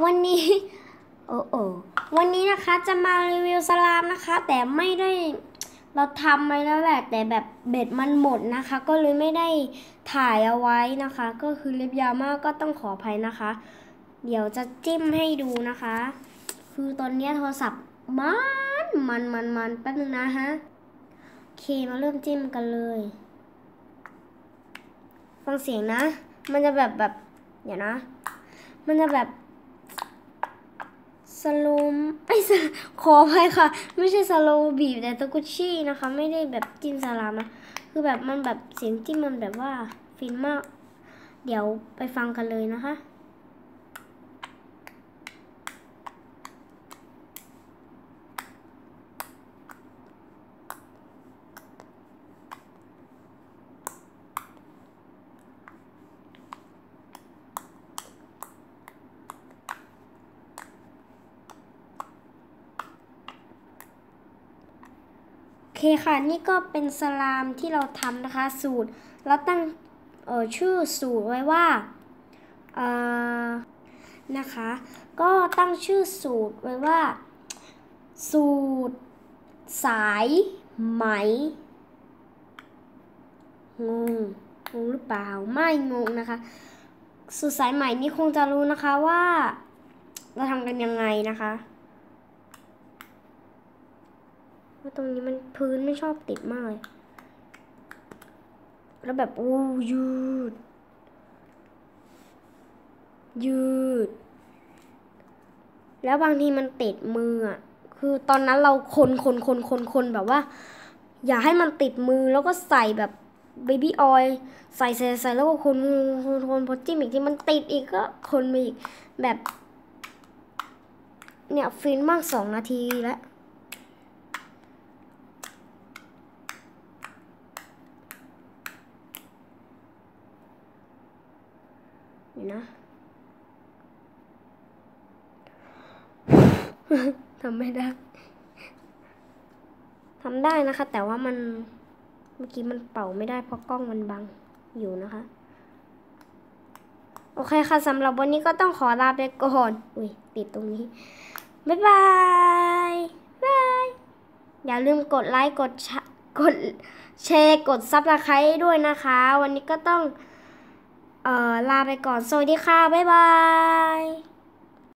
วันนี้โอ้โอวันนี้นะคะจะมารีวิวสลามนะคะ แต่ไม่ได้เราทำไปแล้วแหละ แต่แบบเบ็ดมันหมดนะคะ ก็เลยไม่ได้ถ่ายเอาไว้นะคะ ก็คือเล็บยาวมากก็ต้องขออภัยนะคะ เดี๋ยวจะจิ้มให้ดูนะคะ คือตอนนี้โทรศัพท์มันมันมันมันแป๊บนึงนะฮะโอเคมาเริ่มจิ้มกันเลย ฟังเสียงนะ มันจะแบบแบบเดี๋ยวนะ มันจะแบบ สโลมไอ้ยสขอไปค่ะ ไม่ใช่สโลบีบแต่ตะกุชี่นะคะ ไม่ได้แบบจิ้มสลามนะคือแบบมันแบบเสียงจิ้มมันแบบว่าฟินมาก เดี๋ยวไปฟังกันเลยนะคะ เคค่ะ นี่ก็เป็นสลามที่เราทำนะคะ สูตรเราตั้งเออชื่อสูตรไว้ว่าเออนะคะ ก็ตั้งชื่อสูตรไว้ว่า สูตร สายไหมงงงงหรือเปล่าไม่งงนะคะ สูตรสายไหมนี่คงจะรู้นะคะว่า เราทำกันยังไงนะคะ ว่าตรงนี้มันพื้นไม่ชอบติดมากเลย แล้วแบบโอ้ยืด ยืด แล้วบางทีมันติดมืออะคือตอนนั้นเราคนคนคนคนคนแบบว่า อย่าให้มันติดมือแล้วก็ใส่แบบเบบี้ออยล์ใส่ใส่ใส่แล้วก็คนคนคนพอจิ้มอีกทีมันติดอีกก็คนมาอีกแบบ เนี่ยฟินมากสองนาทีแล้ว ดี๋ยวนะทำไม่ได้ทำได้นะคะ แต่ว่ามันเมื่อกี้มันเป่าไม่ได้เพราะกล้องมันบังอยู่นะคะ โอเคค่ะสำหรับวันนี้ก็ต้องขอลาไปก่อน อุ้ยติดตรงนี้ บ๊ายบายบายอย่าลืมกดไลค์กดแชร์กดแชร์กดซับสไครต์ด้วยนะคะ วันนี้ก็ต้อง เอ่อลาไปก่อน สวัสดีค่ะ บ๊ายบาย